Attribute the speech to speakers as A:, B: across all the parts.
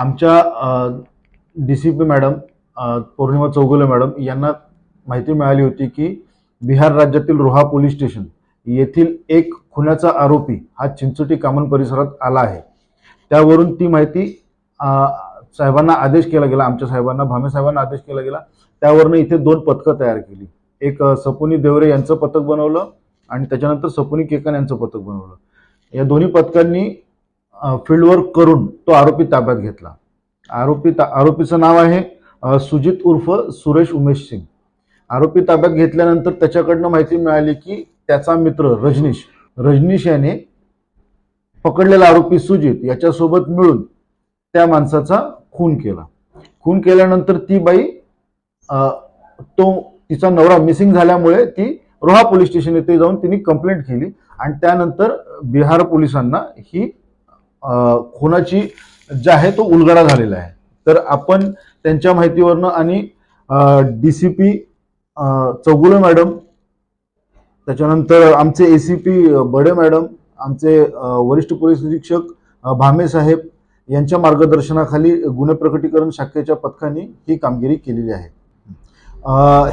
A: आमच्या D C P madam Paurnima Chougule madam यांना माहिती मिळाली होती की बिहार राज्यातील रोहा पोलीस स्टेशन येथील एक खुन्याचा आरोपी हा चिंचोटी कामन परिसरात आला आहे. त्यावरून ती माहिती साहेबांना आदेश केला गेला आमच्या साहेबांना भामे साहेबांना आदेश केला गेला. त्यावरनं इथे दोन पथकं तयार केली. एक सपुनी देवरे यांचं पथक बनवलं आणि त्याच्यानंतर सपुनी केकन यांचं पथक बनवलं. या दोन्ही पथकांनी फील्डवर्क करून तो आरोपी ताब्यात घेतला. आरोपी ता- आरोपीचं नाव आहे सुजित उर्फ सुरेश उमेश सिंग. आरोपी ताब्यात घेतल्यानंतर त्याच्याकडनं माहिती मिळाली की त्याचा मित्र रजनीश रजनीश याने पकडलेला आरोपी सुजित याच्यासोबत मिळून त्या माणसाचा खून केला. खून केल्यानंतर ती बाई तो तिचा नवरा मिसिंग झाल्यामुळे ती रोहा पोलीस स्टेशन येथे जाऊन तिने कंप्लेंट केली आणि त्यानंतर बिहार पोलिसांना ही खुनाची जे आहे तो उलगडा झालेला आहे. तर आपण त्यांच्या माहितीवरनं आणि D C P Chougule madam त्याच्यानंतर आमचे A C P Bade madam आमचे वरिष्ठ पोलीस निरीक्षक भामे साहेब यांच्या मार्गदर्शनाखाली गुन्हे प्रकटीकरण शाखेच्या पथकाने ही कामगिरी केलेली आहे.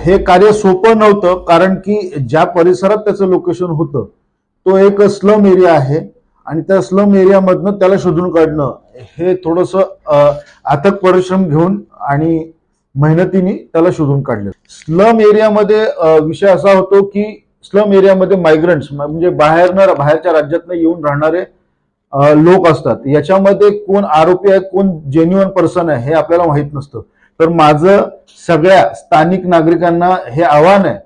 A: हे कार्य सोपं नव्हतं कारण की ज्या परिसरात त्याचं लोकेशन होतं तो एक स्लम एरिया आहे. आणि त्या स्लम एरियामधनं त्याला शोधून काढणं हे थोडंसं अथक परिश्रम घेऊन आणि मेहनतीने त्याला शोधून काढलं स्लम एरियामध्ये विषय असा होतो की स्लम एरियामध्ये मायग्रंट्स म्हणजे बाहेरनं बाहेरच्या राज्यातनं येऊन राहणारे लोक असतात. याच्यामध्ये कोण आरोपी आहे कोण जेन्युअन पर्सन आहे हे आपल्याला माहीत नसतं. तर माझं सगळ्या स्थानिक नागरिकांना हे आव्हान आहे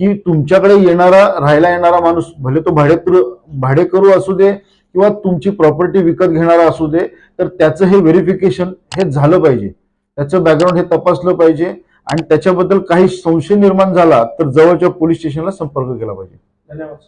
A: की तुमच्याकडे येणारा राहायला येणारा माणूस भले तो भाडेकरू भाडेकरू असू दे किंवा तुमची प्रॉपर्टी विकत घेणारा असू दे तर त्याचं हे व्हेरिफिकेशन हे झालं पाहिजे. त्याचं बॅकग्राऊंड हे तपासलं पाहिजे आणि त्याच्याबद्दल काही संशय निर्माण झाला तर जवळच्या पोलीस स्टेशनला संपर्क केला पाहिजे.
B: धन्यवाद.